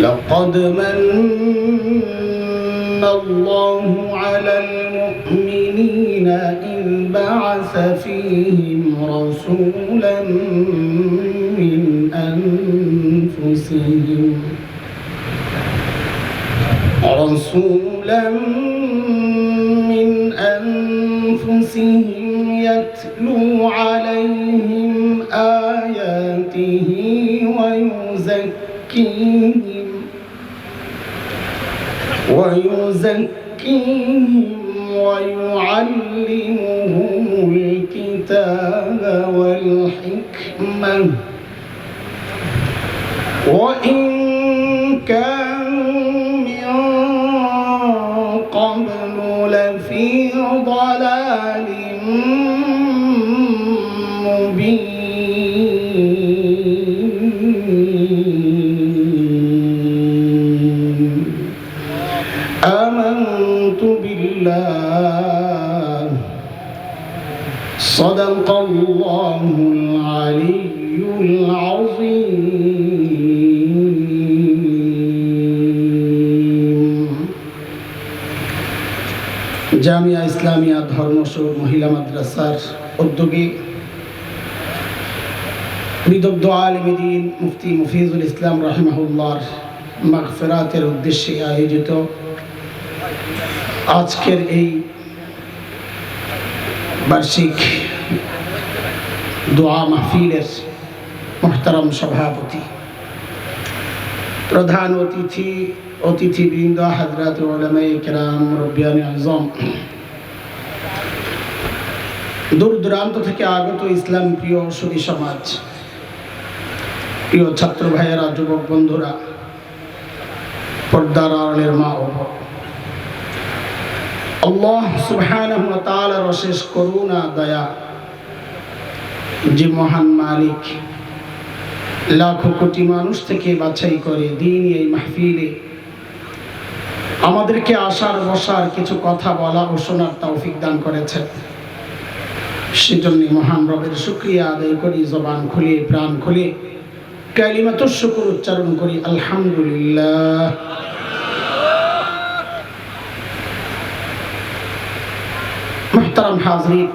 لقد من الله على المؤمنين إذ بعث فيهم رسولا من أنفسهم رسولا من أنفسهم يتلو عليهم آياته ويزكيهم ويزكيهم ويعلمهم الكتاب والحكمة. وإن كانوا مبين آمنت بالله صدق الله العلي العظيم জামিয়া ইসলামিয়া ধর্মসর মহিলা মাদ্রাসার উদ্যোগে বিদগ্ধ আলমদিন মুফতি মুফিজুল ইসলাম রাহিমাহুল্লার মাগফেরাতের উদ্দেশ্যে আয়োজিত আজকের এই বার্ষিক দোয়া মাহফিলের মোহতারাম সভাপতি, প্রধান অতিথি, অতিথিবৃন্দ, হাজরাত কেরাম, রব্বিয়ান আজম। দূর দূরান্ত থেকে আগত ইসলাম প্রিয় সুদী সমাজ প্রিয় ছাত্র ভাইয়েরা, যুবক বন্ধুরা, পর্দার আড়ালের মা ও অশেষ করুণা, দয়া, যে মহান মালিক, লাখো কোটি মানুষ থেকে বাছাই করে দিন এই মাহফিলে। আমাদেরকে আসার বসার কিছু কথা বলা ও শোনার তৌফিক দান করেছেন। সেজন্য মহান রবের শুক্রিয়া আদায় করি, জবান খুলে, প্রাণ খুলে। কালিমাত শুকুর উচ্চারণ করি, আলহামদুলিল্লাহ। মোহতারাম হাজরিন,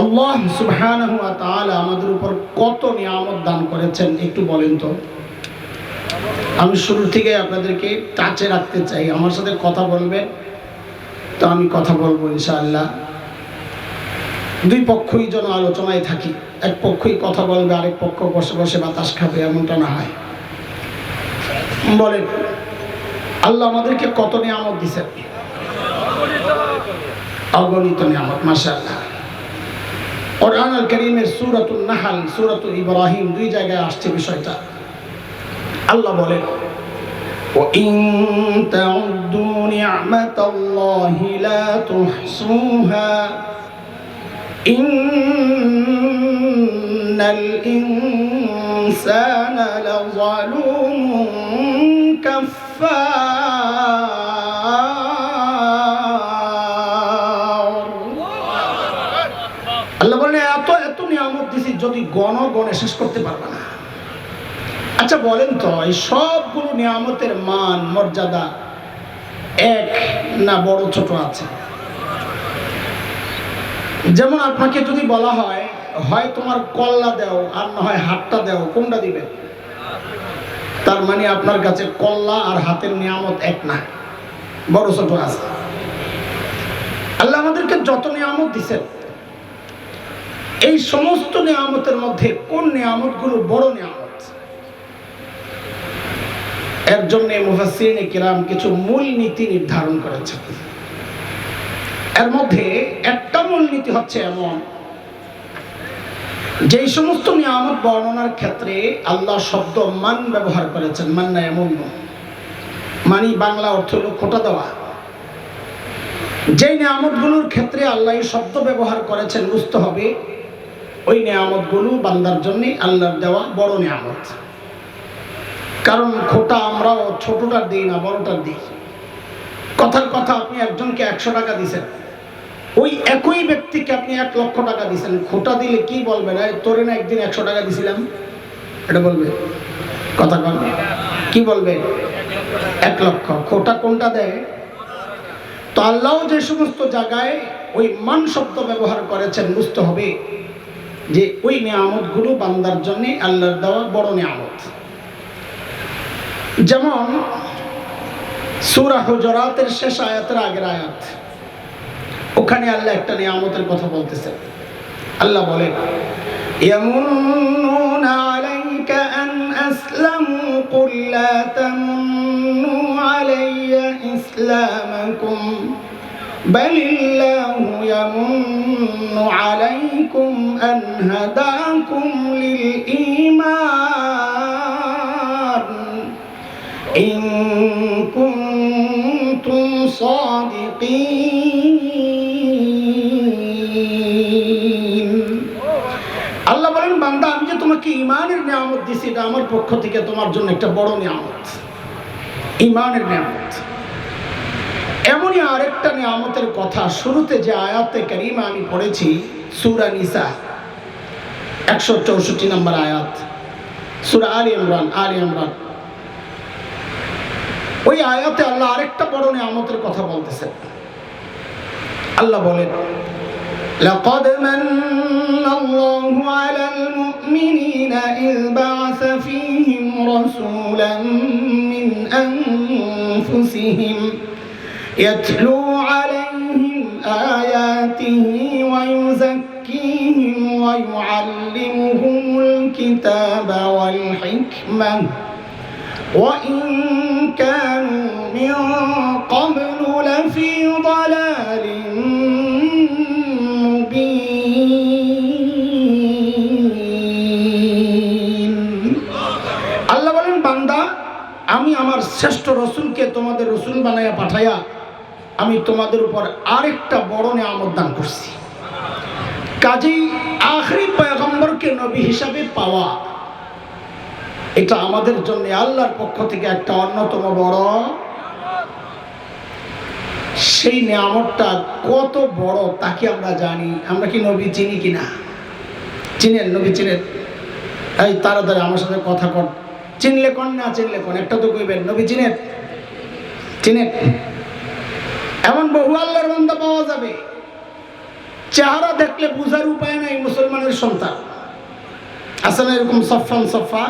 আল্লাহ সুবহানাহু ওয়া আমাদের উপর কত নিয়ামত দান করেছেন, একটু বলেন তো। আমি শুরু থেকে আপনাদেরকে টাচে রাখতে চাই, আমার সাথে কথা বলবেন, তো আমি কথা বলব ইনশাআল্লাহ। দুই পক্ষই যেন আলোচনায় থাকি এক পক্ষই কথা বলবে আরেক পক্ষ বসে বসে বাতাস খাবে এমনটা না হয় বলেন আল্লাহ আমাদেরকে কত নিয়ামত দিছেন অগণিত নিয়ামত মাশাআল্লাহ কোরআন আল করিমের সুরাতুল নাহাল সুরাতুল ইব্রাহিম দুই জায়গায় আসছে বিষয়টা আল্লাহ বলেন وإن تعدوا نعمة الله لا تحصوها إن الإنسان لظلوم كفار আল্লাহ বলেন এত এত নিয়ামত দিছি যদি গণ গণে শেষ করতে পারবে না আচ্ছা বলেন তো এই সবগুলো নিয়ামতের মান মর্যাদা এক না বড় ছোট আছে যেমন আপনাকে যদি বলা হয় হয় তোমার কল্লা দেও, আর না হয় হাতটা দেও, কোনটা দিবে? তার মানে আপনার কাছে কল্লা আর হাতের নিয়ামত এক না। বড় ছোট আছে। আল্লাহ আমাদেরকে যত নিয়ামত দিছেন, এই সমস্ত নিয়ামতের মধ্যে কোন নিয়ামতগুলো বড় নিয়ামত? এর জন্য মুফাসসিরিনে কিরাম কিছু মূল নীতি নির্ধারণ করেছেন। এর মধ্যে মূলনীতি হচ্ছে এমন। যেই সমস্ত নিয়ামত বর্ণনার ক্ষেত্রে আল্লাহ শব্দ মান ব্যবহার করেছেন, মান না এমন। মানি বাংলা অর্থ হলো খোটা দেওয়া। যেই নিয়ামতগুলোর ক্ষেত্রে আল্লাহ শব্দ ব্যবহার করেছেন, বুঝতে হবে, ওই নিয়ামতগুলো বান্দার জন্য আল্লাহর দেওয়া বড় নিয়ামত। কারণ খোটা আমরাও ছোটটার দিই না, বড়টার দিই। কথার কথা আপনি একজনকে একশো টাকা দিছেন। ওই একই ব্যক্তিকে আপনি এক লক্ষ টাকা দিছেন খোটা দিলে কি বলবে? না, তোরে না একদিন একশো টাকা দিছিলাম। এটা বলবে? কথা কন। কি বলবে? এক লক্ষ। খোটা কোনটা দেয়? তো আল্লাহ যে সমস্ত জায়গায় ওই মান শব্দ ব্যবহার করেছেন, বুঝতে হবে যে ওই নিয়ামতগুলো বান্দার জন্য আল্লাহর দেওয়া বড় নিয়ামত। যেমন সুরা হুজরাতের শেষ আয়াতের আগের আয়াত। ওখানে আল্লাহ একটা নিয়ামতের কথা বলতেছে আল্লাহ বলেন يمنون عليك أن أسلموا قل لا تمنوا علي إسلامكم بل الله يمن عليكم أن هداكم للإيمان إن كنتم صادقين তোমাকে ইমানের নিয়ামত দিছি, এটা আমার পক্ষ থেকে তোমার জন্য একটা বড় নিয়ামত। ইমানের নিয়ামত। এমনই আরেকটা নিয়ামতের কথা, শুরুতে যে আয়াতে কারিমা আমি পড়েছি, সুরা নিসা, একশো চৌষট্টি নম্বর আয়াত, সুরা আলী ইমরান আলী ইমরান। ওই আয়াতে আল্লাহ আরেকটা বড় নিয়ামতের কথা বলতেছেন। আল্লাহ বলেন لقد من الله على المؤمنين إذ بعث فيهم رسولا من أنفسهم يتلو عليهم آياته ويزكيهم ويعلمهم الكتاب والحكمة. وإن كانوا من قبل শ্রেষ্ঠ রসুলকে তোমাদের রসুল বানাইয়া পাঠাইয়া আমি তোমাদের উপর আরেকটা বড় নিয়ামত দান করছি। কাজেই আখরি পয়গম্বরকে নবী হিসাবে পাওয়া, এটা আমাদের জন্য আল্লাহর পক্ষ থেকে একটা অন্যতম বড় সেই নিয়ামতটা কত বড় তাকে আমরা জানি। আমরা কি নবী চিনি কিনা? চিনেন? নবী চিনেন? এই তাড়াতাড়ি আমার সাথে কথা কর চিনলে কোন না চিনলে কোন? একটা তো কইবেন, নবী চিনেন? চিনেন? এমন বহু আল্লাহর বান্দা পাওয়া যাবে। চেহারা দেখলে বুঝার উপায় নাই মুসলমানের সন্তান। না এরকম সফান সফা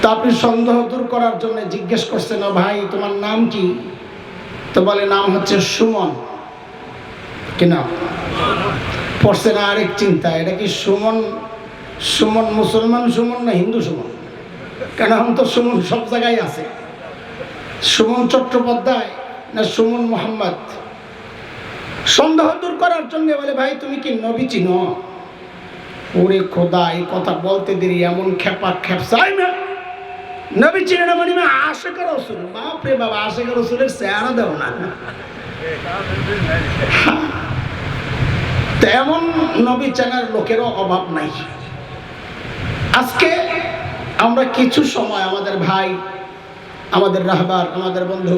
তা আপনি সন্দেহ দূর করার জন্য জিজ্ঞেস করছেন, ও ভাই, তোমার নাম কি? তো বলে, নাম হচ্ছে সুমন। কি নাম? পড়ছে না আরেক চিন্তা, এটা কি সুমন সুমন মুসলমান, সুমন না হিন্দু সুমন? কেন এখন তো সুমন সব জায়গায় আছে? সুমন চট্টোপাধ্যায় না সুমন মোহাম্মদ? সন্দেহ দূর করার জন্য বলে, ভাই, তুমি কি নবী চিনো? ওরে খোদা, এই কথা বলতে দেরি, এমন খেপা খেপসাই না নবী চিনে না মানে আশেখ রসুল? বাপরে বাবা আশেখ রসুলের চেহারা দেও না। তেমন নবী চেনার লোকেরও অভাব নাই। আজকে আমরা কিছু সময় আমাদের ভাই, আমাদের রাহবার, আমাদের বন্ধু,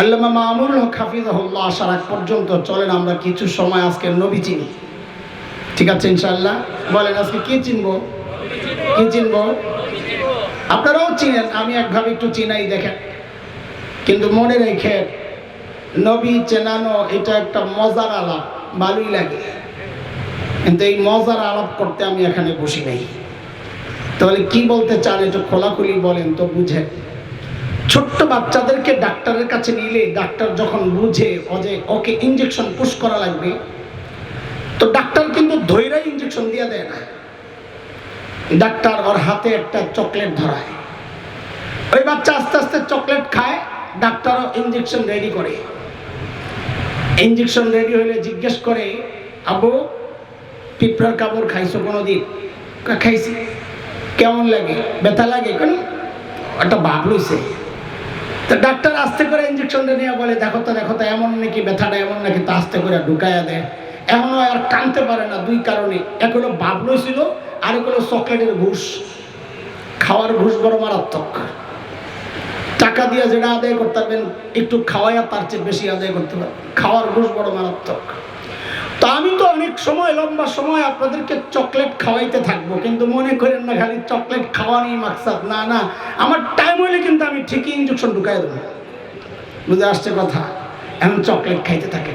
আল্লামা মামুল হক হাফিজাহুল্লাহ আসার আগ পর্যন্ত চলেন, আমরা কিছু সময় আজকে নবী চিনি। ঠিক আছে ইনশাল্লাহ বলেন, আজকে কি চিনবো? কি চিনবো? আপনারাও চিনেন, আমি একভাবে একটু চিনাই দেখেন। কিন্তু মনে রেখে নবী চেনানো এটা একটা মজার আলাপ, ভালোই লাগে। কিন্তু এই মজার আলাপ করতে আমি এখানে বসি নাই। তাহলে কি বলতে চান একটু খোলাখুলি বলেন তো বুঝে। ছোট্ট বাচ্চাদেরকে ডাক্তারের কাছে নিলে ডাক্তার যখন বুঝে যে ওকে ইঞ্জেকশন পুশ করা লাগবে, তো ডাক্তার কিন্তু ধৈরাই ইঞ্জেকশন দিয়ে দেয় না। ডাক্তার ওর হাতে একটা চকলেট ধরায়। ওই বাচ্চা আস্তে আস্তে চকলেট খায়, ডাক্তারও ইঞ্জেকশন রেডি করে। ইঞ্জেকশন রেডি হলে জিজ্ঞেস করে, আবু পিঁপড়ার কাপড় খাইছো কোনো দিন খাইছি। কেমন লাগে? ব্যথা লাগে? কেন? একটা ভাব লইছে। তো ডাক্তার আস্তে করে ইঞ্জেকশনটা নিয়ে বলে, দেখো তো দেখো তো, এমন নাকি ব্যথাটা, এমন নাকি তা আস্তে করে ঢুকাইয়া দেয় এখনও আর টানতে পারে না দুই কারণে। এক হলো ভাব লইছিল আর এক হলো চকলেটের ঘুষ। খাওয়ার ঘুষ বড় মারাত্মক। টাকা দিয়ে যেটা আদায় করতে পারবেন, একটু খাওয়াইয়া তার চেয়ে বেশি আদায় করতে পারবেন। খাওয়ার ঘুষ বড় মারাত্মক। তো আমি তো অনেক সময়, লম্বা সময় আপনাদেরকে চকলেট খাওয়াইতে থাকব, কিন্তু মনে করেন না খালি চকলেট খাওয়ানি মাকসাদ। না না, আমার টাইম হলে কিন্তু আমি ঠিকই ইঞ্জেকশন ঢুকাই দেবো। বুঝে আসছে কথা? এমন চকলেট খাইতে থাকে।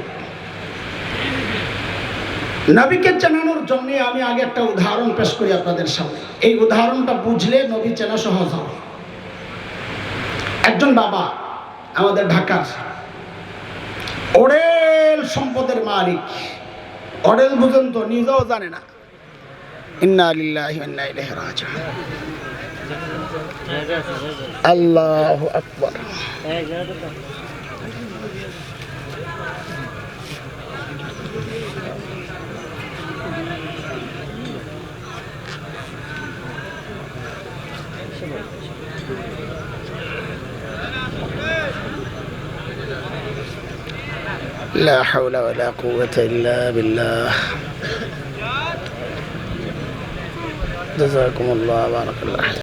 নবীকে চেনানোর জন্য আমি আগে একটা উদাহরণ পেশ করি আপনাদের সামনে। এই উদাহরণটা বুঝলে নবী চেনা সহজ হবে। একজন বাবা আমাদের ঢাকার। ওরেল সম্পদের মালিক। অডেল বুঝেন তো নিজেও জানে না। ইন্না লিল্লাহি ওয়া ইন্না ইলাইহি রাজিউন। لا حول ولا قوة إلا بالله. جزاكم الله بارك الله